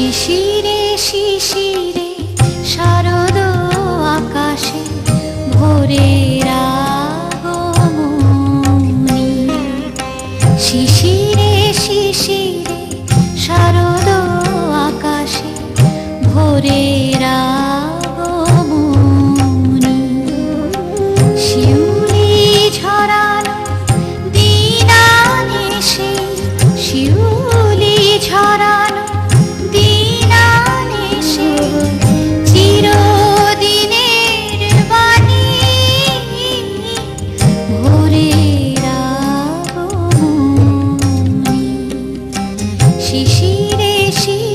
শিশিরে শিশিরে শারদ আকাশে ভোরে আগমনী। শিশিরে শিশি she